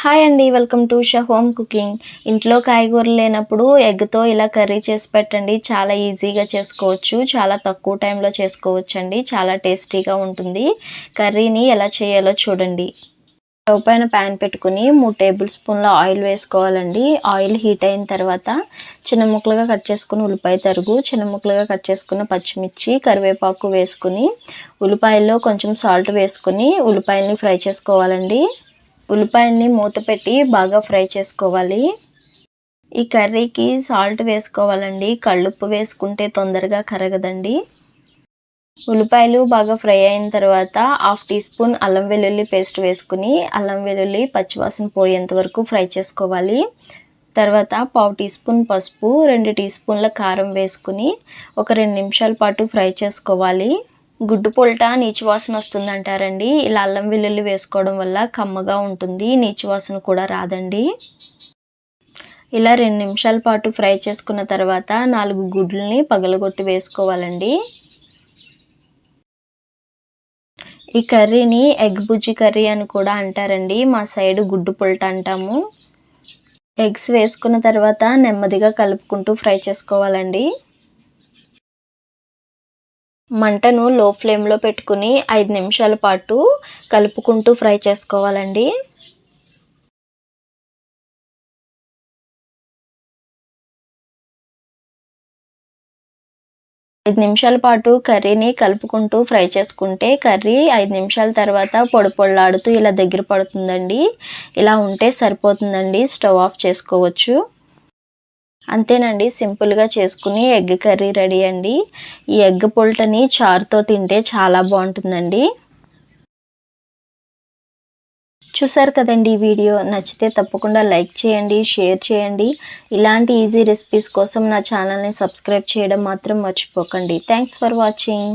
Hi అండి welcome to Sha home cooking. ఇంట్లో కాయగూరలు లేనప్పుడు ఎగ్తో ఇలా కర్రీ చేసి పెట్టండి. చాలా ఈజీగా చేసుకోవచ్చు చాలా తక్కువ టైంలో చేసుకోవచ్చు అండి చాలా టేస్టీగా ఉంటుంది. కర్రీని ఎలా చేయాలో చూడండి. స్టవ్ పైన ప్యాన్ పెట్టుకుని మూడు టేబుల్ స్పూన్ల ఆయిల్ వేసుకోవాలండి. ఆయిల్ హీట్ అయిన తర్వాత చిన్న ముక్కలుగా కట్ చేసుకుని ఉల్లిపాయ తరుగు చిన్న ముక్కలుగా కట్ చేసుకున్న పచ్చిమిర్చి కరివేపాకు వేసుకుని ఉల్లిపాయల్లో కొంచెం సాల్ట్ వేసుకుని ఉల్లిపాయల్ని ఫ్రై చేసుకోవాలండి. ఉల్లిపాయల్ని మూత పెట్టి బాగా ఫ్రై చేసుకోవాలి. ఈ కర్రీకి సాల్ట్ వేసుకోవాలండి. కళ్ళుప్పు వేసుకుంటే తొందరగా కరగదండి. ఉల్లిపాయలు బాగా ఫ్రై అయిన తర్వాత హాఫ్ టీ స్పూన్ అల్లం వెల్లుల్లి పేస్ట్ వేసుకుని అల్లం వెల్లుల్లి పచ్చివాసన పోయేంత వరకు ఫ్రై చేసుకోవాలి. తర్వాత పావు టీ స్పూన్ పసుపు రెండు టీ స్పూన్ల కారం వేసుకుని ఒక రెండు నిమిషాల పాటు ఫ్రై చేసుకోవాలి. గుడ్డు పుల్ట నీచు వాసన వస్తుంది అంటారండి ఇలా అల్లం వెల్లుల్లి వేసుకోవడం వల్ల కమ్మగా ఉంటుంది. నీచు వాసన కూడా రాదండి. ఇలా రెండు నిమిషాల పాటు ఫ్రై చేసుకున్న తర్వాత నాలుగు గుడ్లని పగలగొట్టి వేసుకోవాలండి. ఈ కర్రీని ఎగ్ బుజ్జి కర్రీ అని కూడా అంటారండి. మా సైడ్ గుడ్డు పుల్ట అంటాము. ఎగ్స్ వేసుకున్న తర్వాత నెమ్మదిగా కలుపుకుంటూ ఫ్రై చేసుకోవాలండి. మంటను లో ఫ్లేమ్లో పెట్టుకుని ఐదు నిమిషాల పాటు కలుపుకుంటూ ఫ్రై చేసుకోవాలండి. ఐదు నిమిషాల పాటు కర్రీని కలుపుకుంటూ ఫ్రై చేసుకుంటే కర్రీ ఐదు నిమిషాల తర్వాత పొడి పొడలాడుతూ ఇలా దగ్గర పడుతుందండి. ఇలా ఉంటే సరిపోతుందండి. స్టవ్ ఆఫ్ చేసుకోవచ్చు. అంతేనండి సింపుల్గా చేసుకుని ఎగ్ కర్రీ రెడీ అండి. ఈ ఎగ్ పొల్టని చారుతో తింటే చాలా బాగుంటుందండి. చూసారు కదండి ఈ వీడియో నచ్చితే తప్పకుండా లైక్ చేయండి షేర్ చేయండి. ఇలాంటి ఈజీ రెసిపీస్ కోసం నా ఛానల్ని సబ్స్క్రైబ్ చేయడం మాత్రం మర్చిపోకండి. Thanks for watching.